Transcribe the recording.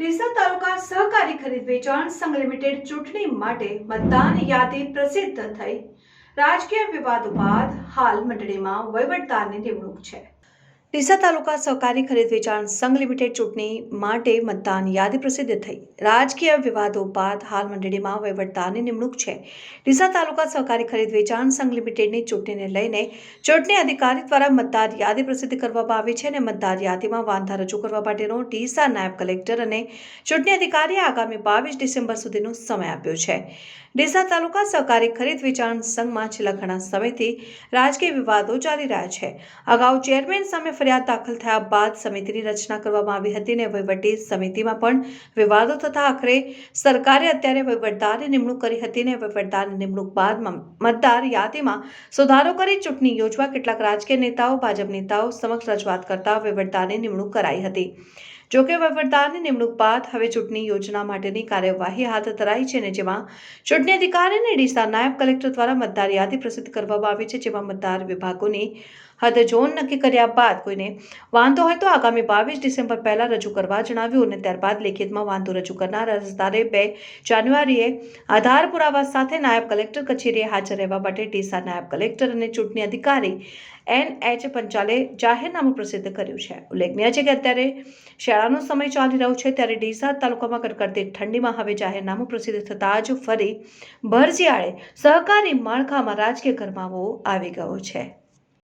ડીસા તાલુકા સહકારી ખરીદ વેચાણ સંઘ લિમિટેડ ચૂંટણી માટે મતદાન યાદી પ્રસિદ્ધ થઈ. રાજકીય વિવાદો બાદ હાલ મંડળીમાં વહીવટદારની નિમણૂક છે. ડીસા તાલુકા સહકારી ખરીદ વેચાણ સંઘ લિમિટેડ ચૂંટણી માટે મતદાન યાદી પ્રસિદ્ધ થઈ. રાજકીય વિવાદો બાદ હાલ મંડળીમાં વહીવટદારની નિમણૂક છે. ડીસા તાલુકા સહકારી ખરીદ વેચાણ સંઘ લિમિટેડની ચૂંટણીને લઈને ચૂંટણી અધિકારી દ્વારા મતદાર યાદી પ્રસિદ્ધ કરવામાં આવી છે અને મતદાર યાદીમાં વાંધા રજૂ કરવા માટેનો ડીસા નાયબ કલેક્ટર અને ચૂંટણી અધિકારીએ આગામી બાવીસ ડિસેમ્બર સુધીનો સમય આપ્યો છે. ડીસા તાલુકા સહકારી ખરીદ વેચાણ સંઘમાં છેલ્લા ઘણા સમયથી રાજકીય વિવાદો ચાલી રહ્યા છે. અગાઉ ચેરમેન સામે ફરિયાદ દાખલ થયા બાદ સમિતિની રચના કરવામાં આવી હતી અને વહીવટી સમિતિમાં પણ વિવાદો થતા આખરે સરકારે અત્યારે વહીવટદારની નિમણૂક કરી હતી અને વહીવટદારની નિમણૂક બાદ મતદાર યાદીમાં સુધારો કરી ચૂંટણી યોજવા કેટલાક રાજકીય નેતાઓ, ભાજપ નેતાઓ સમક્ષ રજૂઆત કરતા વહીવટદારની નિમણૂક કરાઈ હતી. જોકે વહીવટદારની નિમણૂક બાદ હવે ચૂંટણી યોજના માટેની કાર્યવાહી હાથ ધરાઈ છે અને જેમાં ચૂંટણી અધિકારી અને ડીસા નાયબ કલેક્ટર દ્વારા મતદાર યાદી પ્રસિદ્ધ કરવામાં આવી છે, જેમાં મતદાર વિભાગોની હદ ઝોન નક્કી કર્યા બાદ કોઈને વાંધો હોય તો આગામી બાવીસ ડિસેમ્બર પહેલાં રજૂ કરવા જણાવ્યું અને ત્યારબાદ લેખિતમાં વાંધો રજૂ કરનાર અરજદારે બે જાન્યુઆરીએ આધાર પુરાવા સાથે નાયબ કલેક્ટર કચેરીએ હાજર રહેવા માટે ડીસા નાયબ કલેક્ટર અને ચૂંટણી અધિકારી એન એચ પંચાલે જાહેરનામું પ્રસિદ્ધ કર્યું છે. ઉલ્લેખનીય છે કે અત્યારે શાળાનો સમય ચાલી રહ્યો છે ત્યારે ડીસા તાલુકામાં કડકડતી ઠંડીમાં હવે જાહેરનામું પ્રસિદ્ધ થતાં જ ફરી ભરજીયાળે સહકારી માળખામાં રાજકીય ગરમાવો આવી ગયો છે.